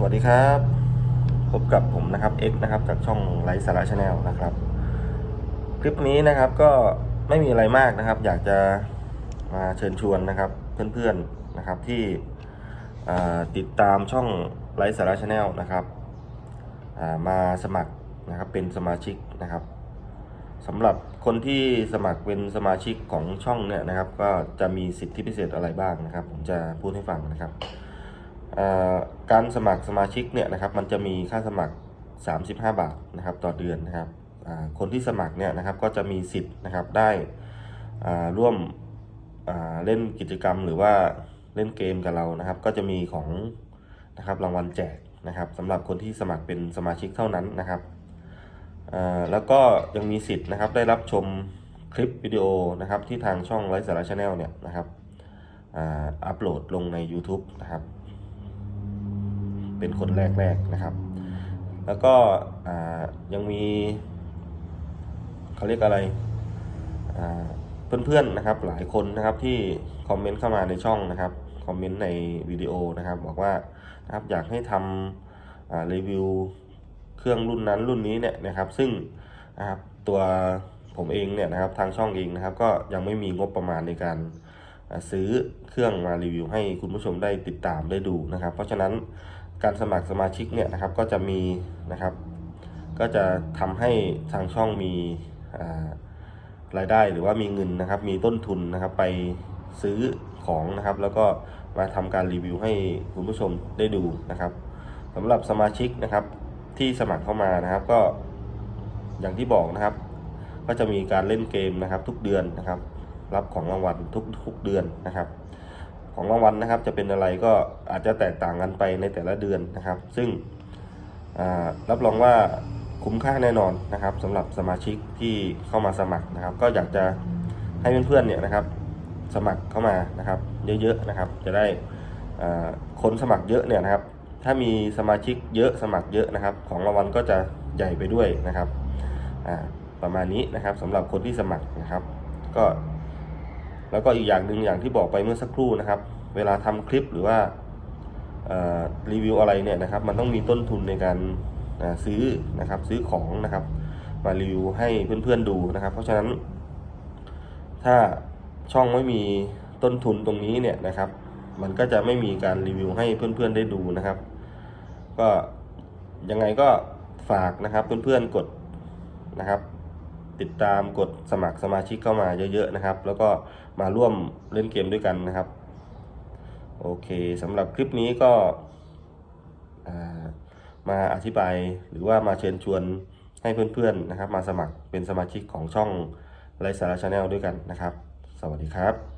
สวัสดีครับ พบกับผมนะครับ X นะครับจากช่องไลฟ์สาระชาแนลนะครับ คลิปนี้นะครับก็ไม่มีอะไรมากนะครับ อยากจะมาเชิญชวนนะครับเพื่อนๆนะครับที่ติดตามช่องไลฟ์สาระชาแนลนะครับามาสมัครนะครับเป็นสมาชิกนะครับสำหรับคนที่สมัครเป็นสมาชิกของช่องเนี่ยนะครับ ก็จะมีสิทธิพิเศษอะไรบ้างนะครับ ผมจะพูดให้ฟังนะครับ การสมัครสมาชิกเนี่ยนะครับมันจะมีค่าสมัคร 35 บาทนะครับต่อเดือนนะครับคนที่สมัครเนี่ยนะครับก็จะมีสิทธิ์นะครับได้ร่วมเล่นกิจกรรมหรือว่าเล่นเกมกับเรานะครับ ก็จะมีของนะครับรางวัลแจกนะครับสำหรับคนที่สมัครเป็นสมาชิกเท่านั้นนะครับแล้วก็ยังมีสิทธิ์นะครับได้รับชมคลิปวิดีโอนะครับที่ทางช่องไลฟ์สาระชาแนลเนี่ยนะครับอัปโหลดลงใน YouTube นะครับ เป็นคนแรกๆนะครับ แล้วก็ยังมีเขาเรียกอะไรอ่าเพื่อนๆนะครับหลายคนนะครับที่คอมเมนต์เข้ามาในช่องนะครับคอมเมนต์ในวิดีโอนะครับบอกว่านะครับอยากให้ทำรีวิวเครื่องรุ่นนั้นรุ่นนี้เนี่ยนะครับซึ่งนะครับตัวผมเองเนี่ยนะครับทางช่องเองนะครับ ก็ยังไม่มีงบประมาณในการซื้อเครื่องมารีวิวให้คุณผู้ชมได้ติดตามได้ดูนะครับ เพราะฉะนั้น การสมัครสมาชิกเนี่ยนะครับก็จะมีนะครับ ก็จะทำให้ทางช่องมีรายได้หรือว่ามีเงินนะครับ มีต้นทุนนะครับไปซื้อของนะครับ แล้วก็มาทำการรีวิวให้คุณผู้ชมได้ดูนะครับสำหรับสมาชิกนะครับที่สมัครเข้ามานะครับ ก็อย่างที่บอกนะครับ ก็จะมีการเล่นเกมนะครับ ทุกเดือนนะครับ รับของรางวัลทุกทุกเดือนนะครับ ของรางวัลนะครับ จะเป็นอะไรก็อาจจะแตกต่างกันไปในแต่ละเดือนนะครับ ซึ่งรับรองว่าคุ้มค่าแน่นอนนะครับสำหรับสมาชิกที่เข้ามาสมัครนะครับ ก็อยากจะให้เพื่อนๆเนี่ยนะครับ สมัครเข้ามานะครับ เยอะๆนะครับ จะได้คนสมัครเยอะเนี่ยนะครับ ถ้ามีสมาชิกเยอะสมัครเยอะนะครับ ของรางวัลก็จะใหญ่ไปด้วยนะครับประมาณนี้นะครับสำหรับคนที่สมัครนะครับ ก็ แล้วก็อีกอย่างหนึ่งอย่างที่บอกไปเมื่อสักครู่นะครับ เวลาทำคลิปหรือว่ารีวิวอะไรเนี่ยนะครับ มันต้องมีต้นทุนในการซื้อนะครับซื้อของนะครับ มารีวิวให้เพื่อนๆดูนะครับ เพราะฉะนั้น ถ้าช่องไม่มีต้นทุนตรงนี้เนี่ยนะครับ มันก็จะไม่มีการรีวิวให้เพื่อนๆได้ดูนะครับ ก็ยังไงก็ฝากนะครับเพื่อนๆกดนะครับ ติดตามกดสมัครสมาชิกเข้ามาเยอะๆนะครับ แล้วก็มาร่วมเล่นเกมด้วยกันนะครับ โอเคสำหรับคลิปนี้ก็มาอธิบายหรือว่ามาเชิญชวนให้เพื่อนๆนะครับ มาสมัครเป็นสมาชิกของช่องไลฟ์สาระชาแนลด้วยกันนะครับ สวัสดีครับ